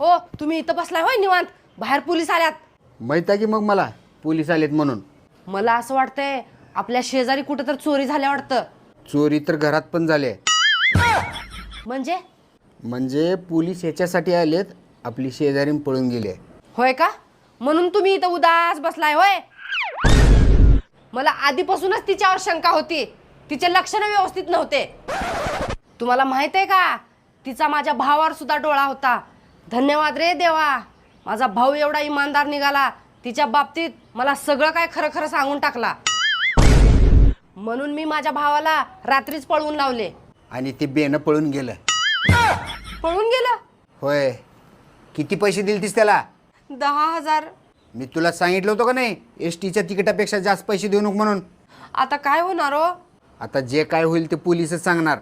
हो तुम्ही इथं बसलाय होय निवांत. बाहेर पोलीस आल्यात. माहीत आहे की मग मला? पोलीस आलेत म्हणून. मला असं वाटतंय आपल्या शेजारी कुठं तर चोरी झाल्या वाटतं. चोरी तर घरात पण झाले म्हणजे? म्हणजे पोलीस ह्याच्यासाठी आलेत आपली शेजारी पळून गेले होय का? म्हणून तुम्ही इथं उदास बसलाय होय. मला आधीपासूनच तिच्यावर शंका होती. तिचे लक्षणं व्यवस्थित नव्हते. तुम्हाला माहीत आहे का? तिचा माझ्या भावावर सुद्धा डोळा होता. धन्यवाद रे देवा. माझा भाऊ एवढा इमानदार निघाला. तिच्या बाबतीत मला सगळं काय खरं खरं सांगून टाकला. म्हणून मी माझ्या भावाला रात्रीच पळवून लावले. आणि ते बेनं पळून गेलं. पळून गेलं? होय. किती पैसे दिलतीस त्याला? दहा हजार. मी तुला सांगितलं होतं का नाही एस टीच्या तिकिटापेक्षा जास्त पैसे देऊ नको म्हणून? आता काय होणार हो? आता जे काय होईल ते पोलीसच सांगणार.